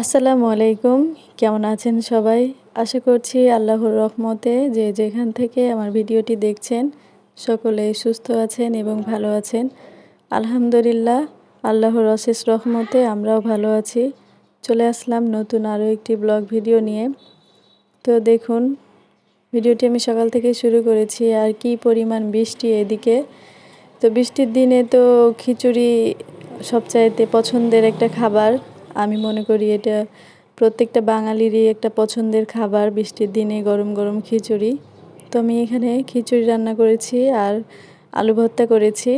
আসসালামু আলাইকুম। কেমন আছেন সবাই? আশা করছি আল্লাহর রহমতে যে যেখান থেকে আমার ভিডিওটি দেখছেন, সকলে সুস্থ আছেন এবং ভালো আছেন। আলহামদুলিল্লাহ, আল্লাহর অশেষ রহমতে আমরাও ভালো আছি। চলে আসলাম নতুন আরও একটি ব্লগ ভিডিও নিয়ে। তো দেখুন, ভিডিওটি আমি সকাল থেকে শুরু করেছি আর কি পরিমাণ বৃষ্টি এদিকে। তো বৃষ্টির দিনে তো খিচুড়ি সবচাইতে পছন্দের একটা খাবার। আমি মনে করি এটা প্রত্যেকটা বাঙালিরই একটা পছন্দের খাবার, বৃষ্টির দিনে গরম গরম খিচুড়ি। তো আমি এখানে খিচুড়ি রান্না করেছি আর আলু ভর্তা করেছি।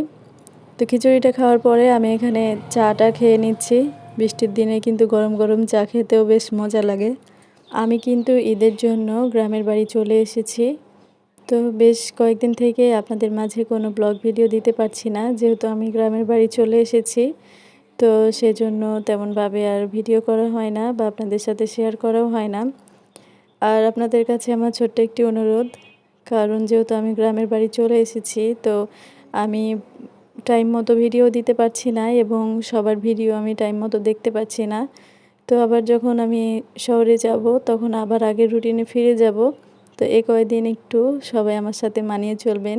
তো খিচুড়িটা খাওয়ার পরে আমি এখানে চাটা খেয়ে নিচ্ছি। বৃষ্টির দিনে কিন্তু গরম গরম চা খেতেও বেশ মজা লাগে। আমি কিন্তু ঈদের জন্য গ্রামের বাড়ি চলে এসেছি। তো বেশ কয়েকদিন থেকে আপনাদের মাঝে কোনো ব্লগ ভিডিও দিতে পারছি না, যেহেতু আমি গ্রামের বাড়ি চলে এসেছি। তো সেজন্য তেমনভাবে আর ভিডিও করা হয় না বা আপনাদের সাথে শেয়ার করাও হয় না। আর আপনাদের কাছে আমার ছোট্ট একটি অনুরোধ, কারণ যেহেতু আমি গ্রামের বাড়ি চলে এসেছি, তো আমি টাইম মতো ভিডিও দিতে পারছি না এবং সবার ভিডিও আমি টাইম মতো দেখতে পাচ্ছি না। তো আবার যখন আমি শহরে যাব, তখন আবার আগের রুটিনে ফিরে যাব। তো এ কয়দিন একটু সবাই আমার সাথে মানিয়ে চলবেন।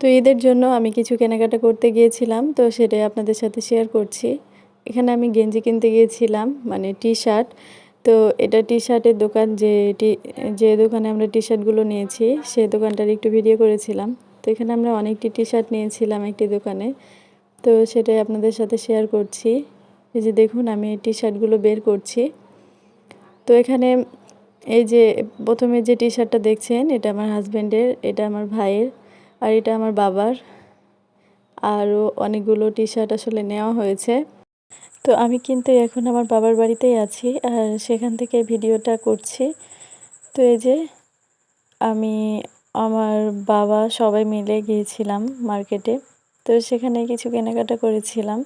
তো ঈদের জন্য আমি কিছু কেনাকাটা করতে গিয়েছিলাম, তো সেটাই আপনাদের সাথে শেয়ার করছি। এখানে আমি গেঞ্জি কিনতে গিয়েছিলাম মানে টি শার্ট তো এটা টি শার্টের দোকান যে টি, যে দোকানে আমরা টি শার্টগুলো নিয়েছি সেই দোকানটার একটু ভিডিও করেছিলাম। তো এখানে আমরা অনেকটি টি শার্ট নিয়েছিলাম একটি দোকানে। তো সেটাই আপনাদের সাথে শেয়ার করছি। এই যে দেখুন, আমি টি শার্টগুলো বের করছি। তো এখানে এই যে প্রথমে যে টি শার্টটা দেখছেন, এটা আমার হাজব্যান্ডের এটা আমার ভাইয়ের। আর এটা আমার বাবার। আরও অনেকগুলো টি শার্ট আসলে নেওয়া হয়েছে। তো আমি কিন্তু এখন আমার বাবার বাড়িতেই আছি আর সেখান থেকে ভিডিওটা করছি। তো এই যে আমি আমার বাবা সবাই মিলে গিয়েছিলাম মার্কেটে। তো সেখানে কিছু কেনাকাটা করেছিলাম।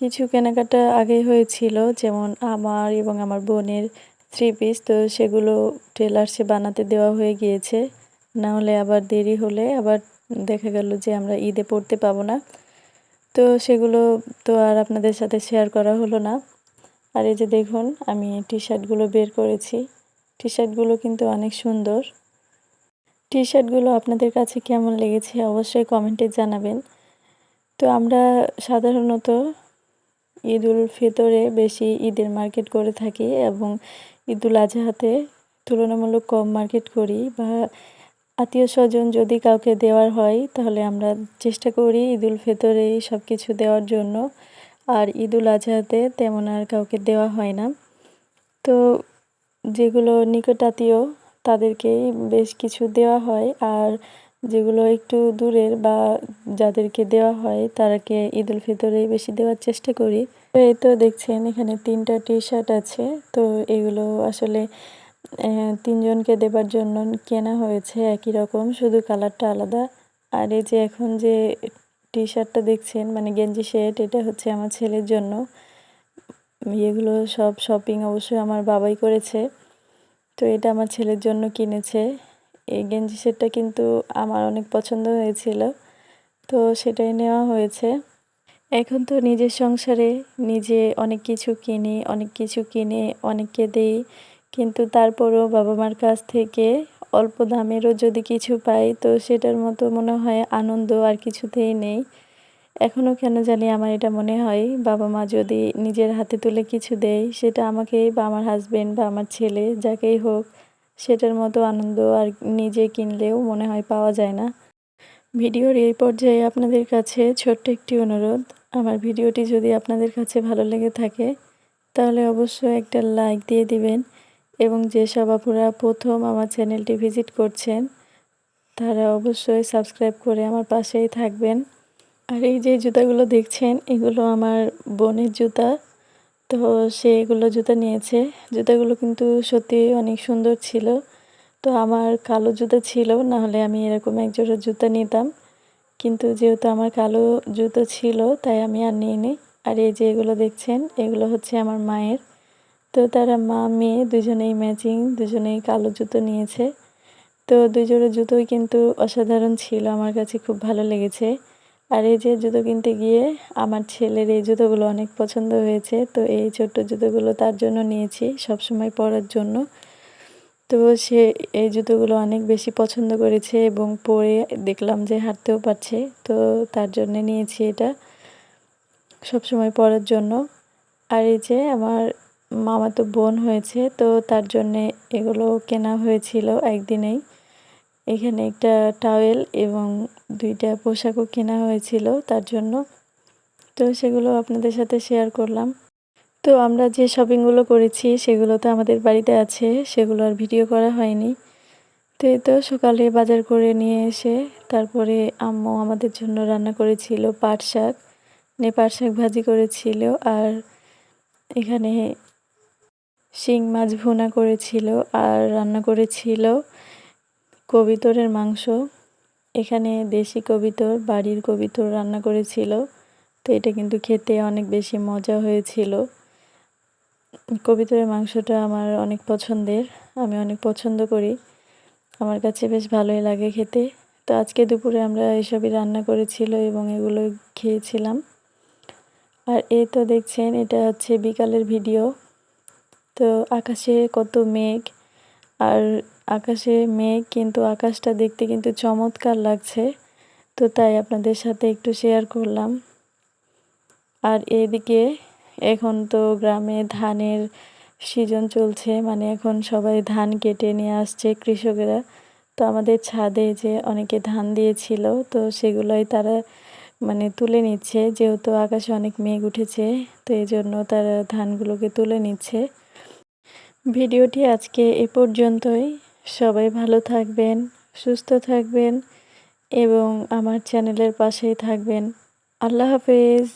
কিছু কেনাকাটা আগেই হয়েছিল, যেমন আমার এবং আমার বোনের থ্রি পিস তো সেগুলো টেলার্সে বানাতে দেওয়া হয়ে গিয়েছে। না হলে আবার দেরি হলে আবার দেখা গেল যে আমরা ঈদে পড়তে পাবো না। তো সেগুলো তো আর আপনাদের সাথে শেয়ার করা হলো না। আর এই যে দেখুন, আমি টি শার্টগুলো বের করেছি। টি শার্টগুলো কিন্তু অনেক সুন্দর। টি শার্টগুলো আপনাদের কাছে কেমন লেগেছে অবশ্যই কমেন্টে জানাবেন। তো আমরা সাধারণত ঈদ উল ফিতরে বেশি ঈদের মার্কেট করে থাকি এবং ঈদ উল আজহাতে তুলনামূলক কম মার্কেট করি বা আত্মীয় স্বজন যদি কাউকে দেওয়ার হয়, তাহলে আমরা চেষ্টা করি ঈদুল ফিতরেই সব কিছু দেওয়ার জন্য। আর ঈদুল আজহাতে তেমন আর কাউকে দেওয়া হয় না। তো যেগুলো নিকট আত্মীয়, তাদেরকেই বেশ কিছু দেওয়া হয়। আর যেগুলো একটু দূরের বা যাদেরকে দেওয়া হয়, তারাকে ঈদুল ফিতরেই বেশি দেওয়ার চেষ্টা করি। তো এই তো দেখছেন, এখানে তিনটা টি শার্ট আছে। তো এগুলো আসলে তিনজনকে দেবার জন্য কেনা হয়েছে একই রকম, শুধু কালারটা আলাদা। আর এই যে এখন যে টি শার্টটা দেখছেন মানে গেঞ্জি সেট, এটা হচ্ছে আমার ছেলের জন্য। এগুলো সব শপিং অবশ্যই আমার বাবাই করেছে। তো এটা আমার ছেলের জন্য কিনেছে। এই গেঞ্জি সেটটা কিন্তু আমার অনেক পছন্দ হয়েছিল। তো সেটাই নেওয়া হয়েছে। এখন তো নিজের সংসারে নিজে অনেক কিছু কিনি, অনেক কিছু কিনে, অনেককে দিই। কিন্তু তারপরও বাবা মার কাছ থেকে অল্প দামেরও যদি কিছু পাই, তো সেটার মতো মনে হয় আনন্দ আর কিছুতেই নেই। এখনও কেন জানি আমার এটা মনে হয় বাবা মা যদি নিজের হাতে তুলে কিছু দেয়, সেটা আমাকেই বা আমার হাজব্যান্ড বা আমার ছেলে, যাকেই হোক, সেটার মতো আনন্দ আর নিজে কিনলেও মনে হয় পাওয়া যায় না। ভিডিওর এই পর্যায়ে আপনাদের কাছে ছোট্ট একটি অনুরোধ, আমার ভিডিওটি যদি আপনাদের কাছে ভালো লেগে থাকে, তাহলে অবশ্যই একটা লাইক দিয়ে দিবেন এবং যেসব আপুরা প্রথম আমার চ্যানেলটি ভিজিট করছেন, তারা অবশ্যই সাবস্ক্রাইব করে আমার পাশেই থাকবেন। আর এই যে জুতাগুলো দেখছেন, এগুলো আমার বোনের জুতা। তো সে এগুলো জুতা নিয়েছে। জুতাগুলো কিন্তু সত্যি অনেক সুন্দর ছিল। তো আমার কালো জুতা ছিল না হলে আমি এরকম এক জোড়া জুতা নিতাম। কিন্তু যেহেতু আমার কালো জুতো ছিল, তাই আমি আর নিয়ে নিই আর এই যে এগুলো দেখছেন, এগুলো হচ্ছে আমার মায়ের। তো তারা মা, মেয়ে দুজনেই ম্যাচিং দুজনেই কালো জুতো নিয়েছে। তো দুজোড়া জুতোই কিন্তু অসাধারণ ছিল, আমার কাছে খুব ভালো লেগেছে। আর এই যে জুতো কিনতে গিয়ে আমার ছেলের এই জুতোগুলো অনেক পছন্দ হয়েছে, তো এই ছোট্ট জুতোগুলো তার জন্য নিয়েছি সব সময় পরার জন্য। তো সে এই জুতোগুলো অনেক বেশি পছন্দ করেছে এবং পরে দেখলাম যে হাঁটতেও পারছে, তো তার জন্য নিয়েছি এটা সব সময় পরার জন্য। আর এই যে আমার মামা তো বোন হয়েছে, তো তার জন্যে এগুলো কেনা হয়েছিল একদিনেই। এখানে একটা টাওয়েল এবং দুইটা পোশাকও কেনা হয়েছিল তার জন্য। তো সেগুলো আপনাদের সাথে শেয়ার করলাম। তো আমরা যে শপিংগুলো করেছি, সেগুলো তো আমাদের বাড়িতে আছে, সেগুলো আর ভিডিও করা হয়নি। তো এই তো সকালে বাজার করে নিয়ে এসে তারপরে আম্মু আমাদের জন্য রান্না করেছিল পাট শাক মানে পাট শাক ভাজি করেছিল আর এখানে শিং মাছ ভুনা করেছিল আর রান্না করেছিল কবিতরের মাংস। এখানে দেশি কবিতর, বাড়ির কবিতর রান্না করেছিল। তো এটা কিন্তু খেতে অনেক বেশি মজা হয়েছিল। কবিতরের মাংসটা আমার অনেক পছন্দের, আমি অনেক পছন্দ করি। আমার কাছে বেশ ভালোই লাগে খেতে। তো আজকে দুপুরে আমরা এসবই রান্না করেছিল এবং এগুলো খেয়েছিলাম। আর এই তো দেখছেন, এটা হচ্ছে বিকালের ভিডিও। তো আকাশে কত মেঘ। আর আকাশে মেঘ কিন্তু আকাশটা দেখতে কিন্তু চমৎকার লাগছে। তো তাই আপনাদের সাথে একটু শেয়ার করলাম। আর এদিকে এখন তো গ্রামে ধানের সিজন চলছে মানে এখন সবাই ধান কেটে নিয়ে আসছে কৃষকেরা। তো আমাদের ছাদে যে অনেকে ধান দিয়েছিল, তো সেগুলোই তারা মানে তুলে নিচ্ছে। যেহেতু আকাশে অনেক মেঘ উঠেছে, তো এই জন্য তারা ধানগুলোকে তুলে নিচ্ছে। ভিডিওটি আজকে এ পর্যন্তই। সবাই ভালো থাকবেন, সুস্থ থাকবেন এবং আমার চ্যানেলের পাশেই থাকবেন। আল্লাহ হাফেজ।